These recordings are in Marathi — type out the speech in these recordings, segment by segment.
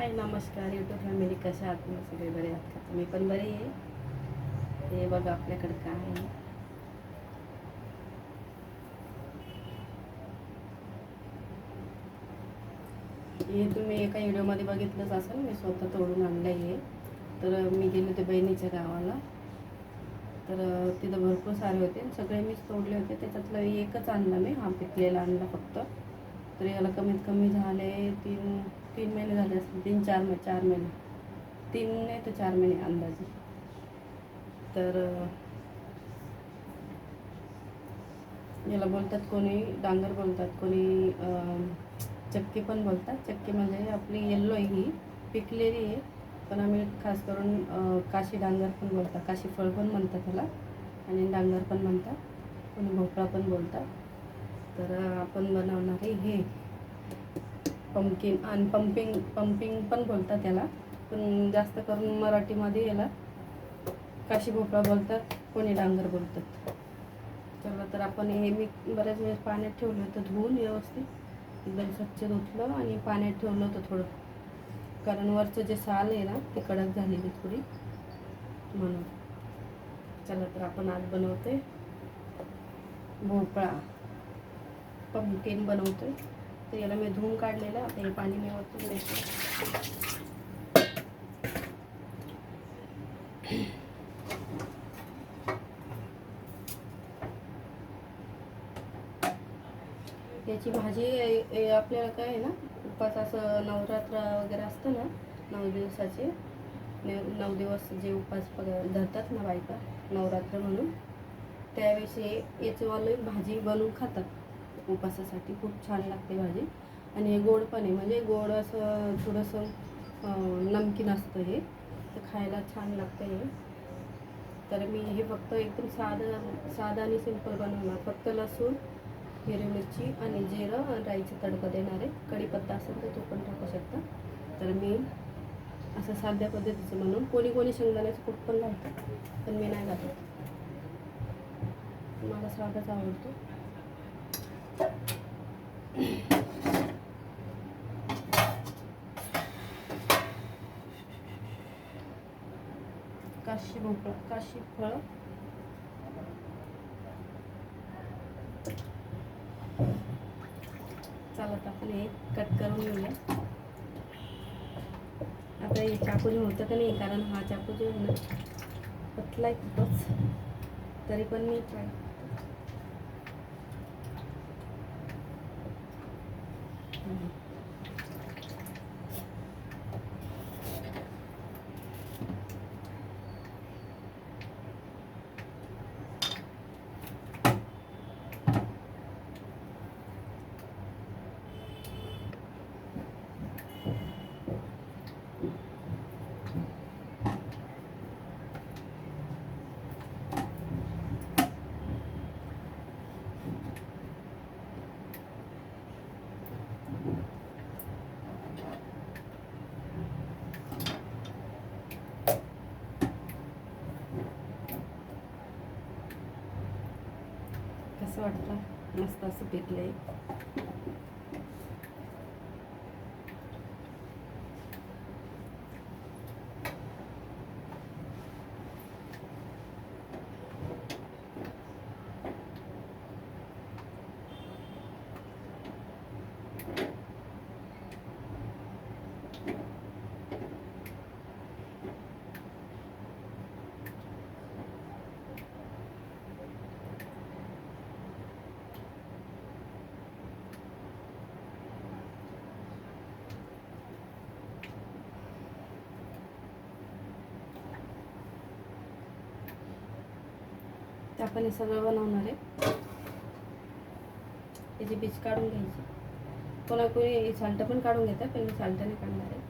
हाय नमस्कार. यूट्यूब फॅमिली कशा आहात? तुम्ही सगळे बरे आहात का? मी पण बरे आहे? हे बघा आपल्याकडे काय आहे. हे तुम्ही एका व्हिडिओमध्ये बघितलंच असेल मी स्वतः तोडून आणलं आहे तर मी गेले होते बहिणीच्या गावाला. तर तिथं भरपूर सारे होते. सगळे मीच तोडले होते. त्याच्यातलं एकच आणला मी. हा पिकलेला आणला फक्त. तर याला कमीत कमी झाले तीन तीन महिने झाले असतील. तीन चार महिने चार महिने. तीन नाही तर चार महिने अंदाजे. तर याला बोलतात कोणी डांगर बोलतात कोणी चक्की पण बोलतात. चक्की म्हणजे आपली येल्लो आहे ही. पिकलेली आहे. पण आम्ही खास करून काशी डांगर पण बोलतात. काशी फळ पण म्हणतात त्याला. आणि डांगर पण म्हणतात. कोणी भोपळा पण बोलतात. तर आपण बनवणार आहे हे. पंपकिन आणि पंपिंग पंपिंग पण बोलतात त्याला पण जास्त करून मराठीमध्ये याला काशी भोपळा बोलतात कोणी डांगर बोलतात. चला तर आपण हे मी बऱ्याच वेळेस पाण्यात ठेवलं होतं धुवून व्यवस्थित. एकदम स्वच्छ धुतलं आणि पाण्यात ठेवलं होतं थोडं. कारण वरचं जे साल आहे ना ते कडक झालेली थोडी. म्हणून. चला तर आपण आज बनवते भोपळा. पंपकिन बनवतोय. तर याला मी धुवून काढलेलं आता हे पाणी मी वरतून देते याची भाजी आपल्याला काय आहे ना उपास असं नवरात्र वगैरे असतं ना नऊ दिवसाचे नऊ दिवस जे उपास प धरतात ना बायका नवरात्र म्हणून त्यावेळेस हे याचंवालं भाजी बनवून खातात. उपासासाठी खूप छान लागते भाजी. आणि हे गोड पण आहे. म्हणजे गोड असं थोडंसं नमकीन असतं हे. तर खायला छान लागतं हे. तर मी हे फक्त एकदम साधं साधं आणि सिंपल बनवणार. फक्त लसूण हिरवी मिरची आणि जिरं आणि राईचं तडका देणार आहे. कढीपत्ता असेल तर तो पण टाकू शकता. तर मी असं साध्या पद्धतीचं म्हणून कोणी कोणी शेंगदाण्याचं कूट पण घालतं पण मी नाही घालत. मला साधाच आवडतो. काशी भोपळा काशी फळ चालत आपण कट करून घेऊया. आता हे चाकूने होतं का नाही कारण हा चाकू जो आहे ना पतला आहे खूपच. तरी पण मी ट्राय कसं वाटतं. मस्त असं पिकलंय. ते आपण हे सगळं बनवणार आहे. त्याची बीज काढून घ्यायची. कोणा कोणी साल्ट पण काढून घेतात पण मी साल्ट नाही काढणार आहे.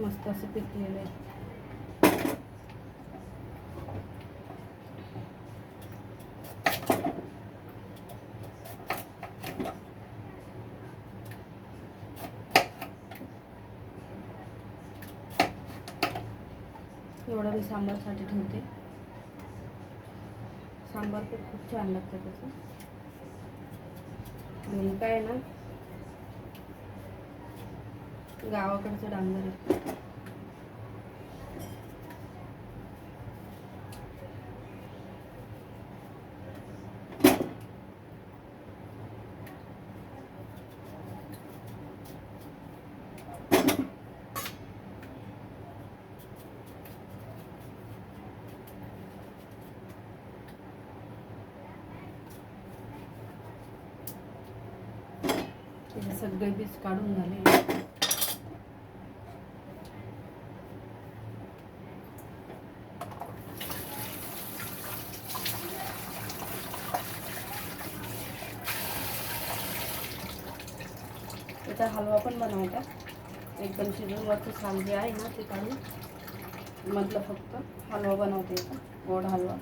मस्त असं पिकलेलं आहे. एवढं मी सांबारसाठी ठेवते. सांबार पण खूप छान लागतं त्याचं. आणि काय आहे ना गावाकडचं डांगर आहे. सगळे बीज काढून झाले. त्याचा हलवा पण बनवायचा एकदम शिजून वरचं छान जे आहे ना ते काढून मधलं फक्त हलवा बनवते गोड हलवा.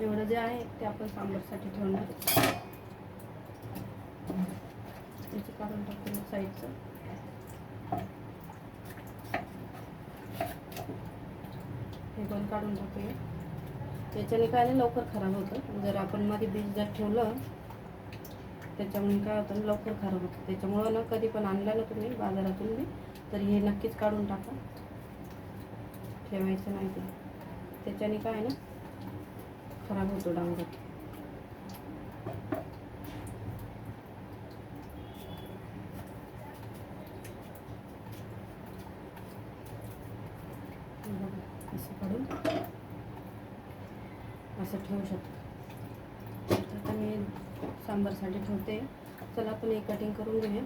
एवढं जे आहे ते आपण सांबारसाठी ठेवणार त्याचं काढून टाकतो साईडचं. हे पण काढून टाकूया त्याच्याने काय नाही लवकर खराब होतं. जर आपण मध्ये बीज जर ठेवलं त्याच्यामुळे काय होतं लवकर खराब होतं. त्याच्यामुळं ना कधी पण आणलं ना तुम्ही बाजारातून बी तर हे नक्कीच काढून टाका. ठेवायचं नाही ते. त्याच्याने काय ना खराब होतो डांगर हे बघा, असं काढून असं ठेवू शकतो आता मी सांबारसाठी ठेवते चला आपण एक कटिंग करून घेऊया.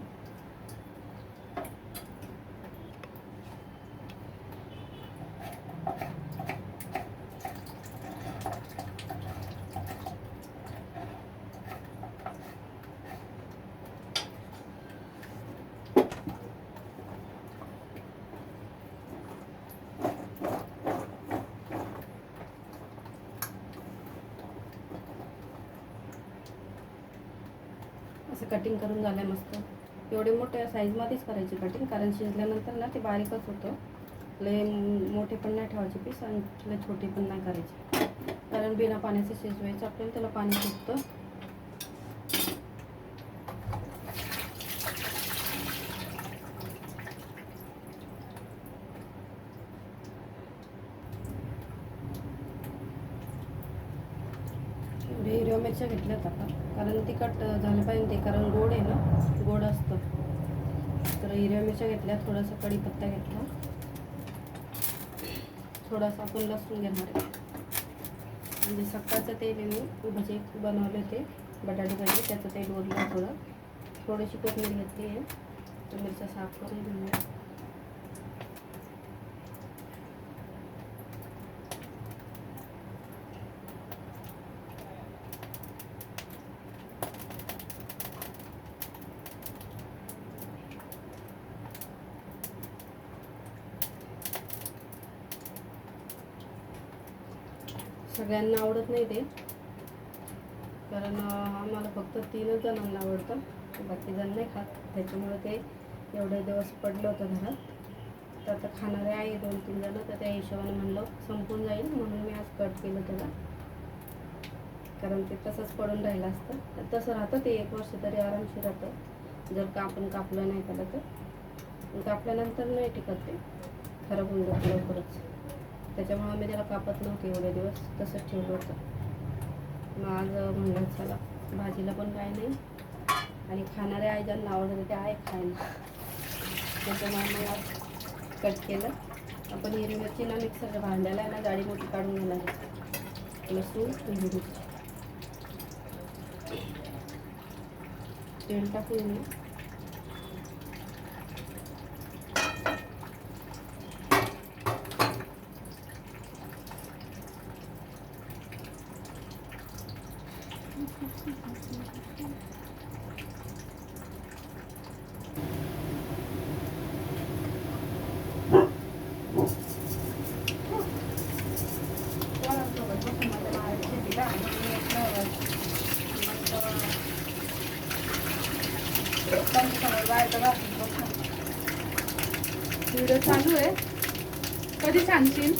असं कटिंग करून झालं मस्त. एवढे मोठ्या साईजमध्येच करायची कटिंग कारण शिजल्यानंतर ना ते बारीकच होतं. लय मोठे पण नाही ठेवायचे पीस आणि लय छोटे पण नाही करायचे. कारण बिना पाण्याचं शिजवायचं आपल्याला त्याला पाणी सुटतं एवढे हिरव्या मिरच्या घेतल्यात आपण कारण तिखट झालं पाहिजे ते कारण गोड आहे ना गोड असतं. तर हिरव्या मिरच्या घेतल्या थोडासा कढीपत्ता घेतला. थोडासा आपण लसूण घेणार आहे. म्हणजे सकाळचं तेल आहे मी म्हणजे भजे बनवले ते बटाटे भाजी त्याचं तेल उरलं थोडं. थोडीशी कोथिंबीर घेतली आहे. तर मिरच्या साफ करून घेऊया. सगळ्यांना आवडत नाही ते. कारण आम्हाला फक्त तीनच जणांना आवडतं. बाकी जण नाही खात. त्याच्यामुळे ते एवढे दिवस पडलं होतं घरात. तर आता खाणारे आहे दोन तीन जण. तर त्या हिशोबाने म्हणलं संपून जाईल. म्हणून मी आज कट केलं त्याला. कारण ते तसंच पडून राहिलं असतं. तर तसं राहतं ते एक वर्ष तरी आरामशीर राहतं. जर का आपण कापलं नाही त्याला तर. कापल्यानंतर नाही टिकत ते. खराब होऊन जातं लवकरच? त्याच्यामुळं मी त्याला कापत नव्हते एवढे दिवस तसंच ठेवलं होतं. मग आज म्हणलं चला भाजीला पण काय नाही. आणि खाणारे आई ज्यांना आवडतं ते आहे खायला. त्याच्यामुळे मग आज कट केलं. आपण हिरवी मिरची ना मिक्सर भांड्याला आहे ना जाडी मोठी काढून घेणार आहे. लसूण हिरवी मिरची. तेल टाकून व्हिडिओ चालू आहे कधी सांगशील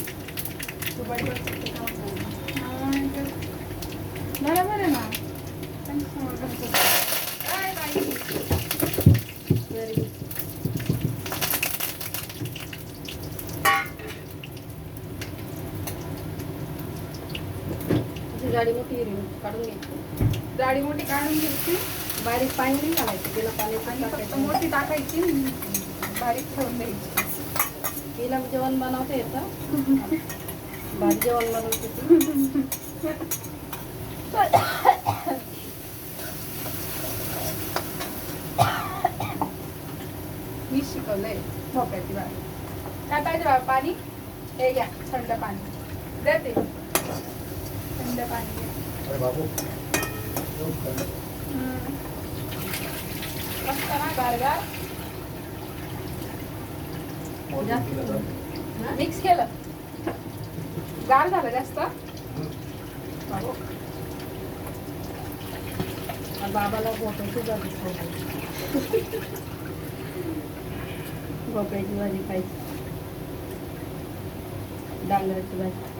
गाडी मोठी हिरवी काढून घ्यायची. जाडी मोठी काढून घ्यायची बारीक पाणी नाही घालायचं तिला पाणी आणि फक्त मोठी टाकायची बारीक ठेवून द्यायची. तिला जेवण बनवता येतं. भारी जेवण बनवते ती. मी शिकवलंय भोपळ्याची बाई काय पाहिजे बाबा पाणी. हे घ्या थंड पाणी. देते. थंड पाणी. अरे बाबू हम्म. मस्त ना गारगार जास्त मिक्स केलं. गार झालं जास्त. बाबू. बाबाला भोपळ्याची भाजी खायची. भोपळ्याची भाजी खायची. डांगराची भाजी.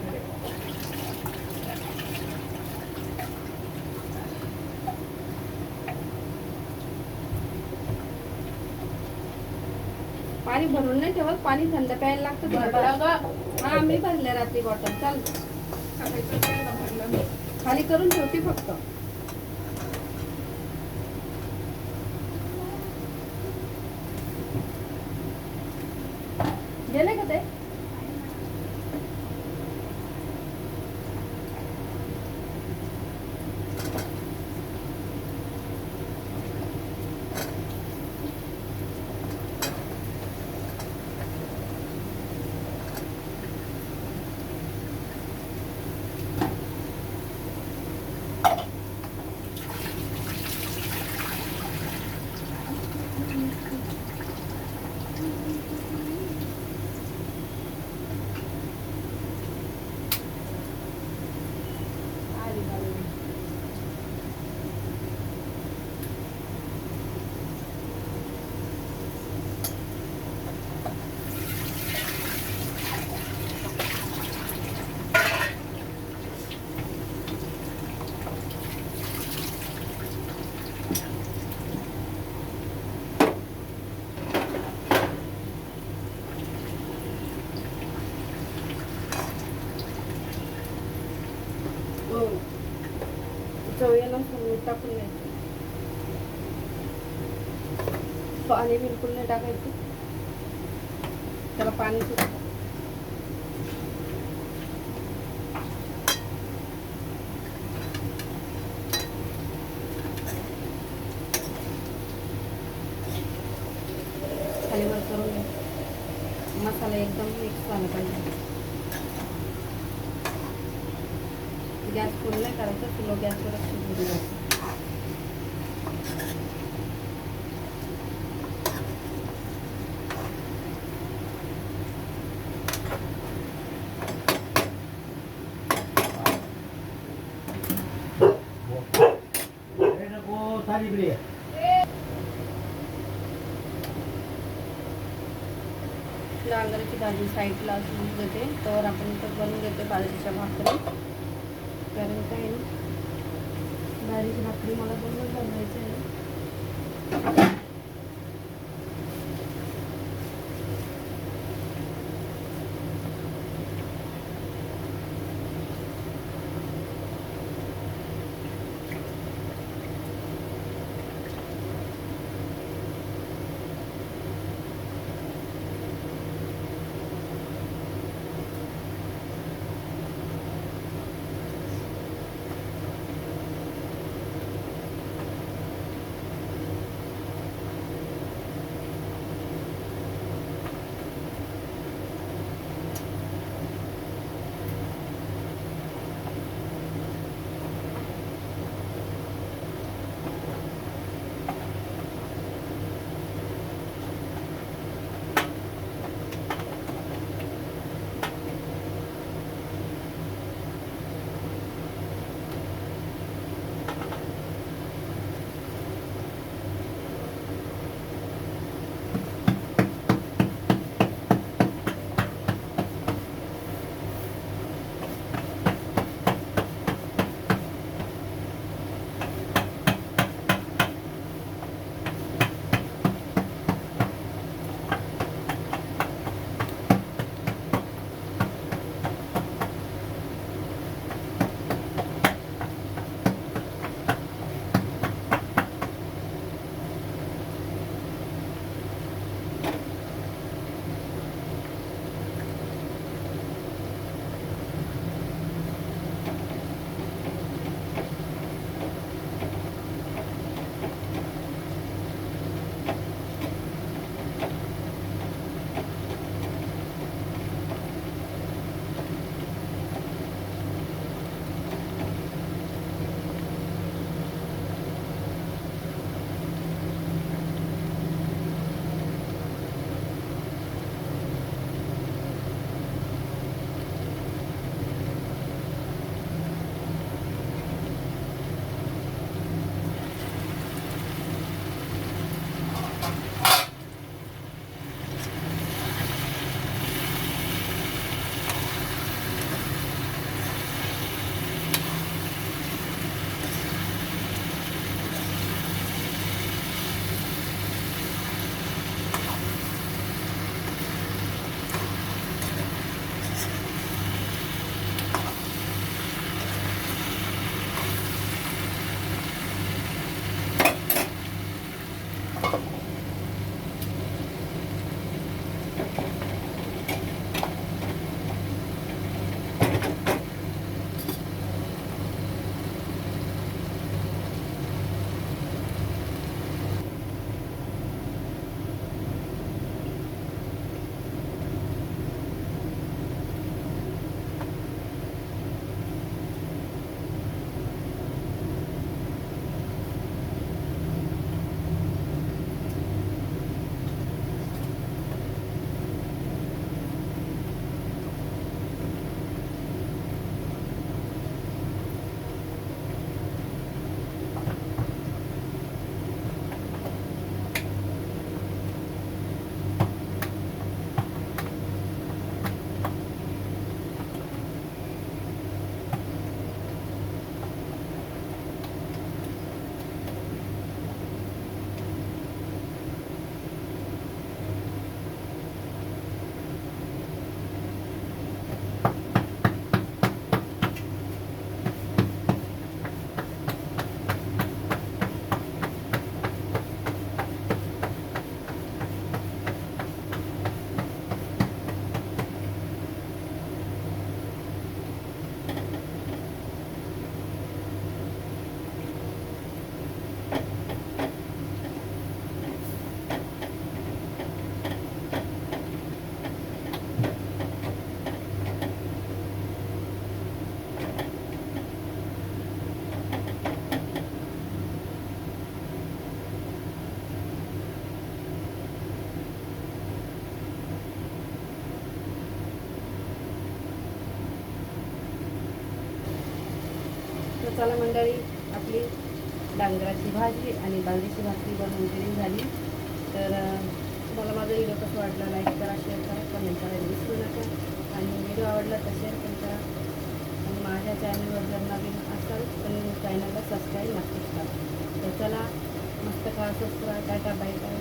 पाणी भरून नाही ठेवत पाणी थंड प्यायला लागतं. हा मी भरले रात्री बॉटल चाल. सकाळचं प्यायला भरलं मी. खाली करून ठेवते फक्त गेले का ते आली बाई. हो चवळीला टाकून द्यायचं. पाणी बिलकुल नाही टाकायचं. त्याला पाणी सुद्धा खाली वर करून घ्या मसाला एकदम मिक्स झाला पाहिजे गॅस फुल नाही करायचा किलो गॅसवरच शिजवून द्यायचं अरे नको थाली इकडे ये. डांगराची भाजी साईडला असून देते तर आपण इथं बनवून घेते बाजरीच्या भाकरी कारण काय आहे, बाजरीची भाकरी मला बनवून बनवायचं आहे. तर चला मंडळी आपली डांगराची भाजी आणि बांगडीची भाकरी बनवून दिली झाली. तर तुम्हाला माझा व्हिडिओ कसं वाटला लाईक करा शेअर करा कमेंट करायला विसरू नका. आणि व्हिडिओ आवडला तर शेअर पण करा. आणि माझ्या चॅनलवर जर नवीन असाल तर चॅनलला सबस्क्राईब नक्कीच करा. तर चला मस्त खा स्वस्त राहा टाटा बाय बाय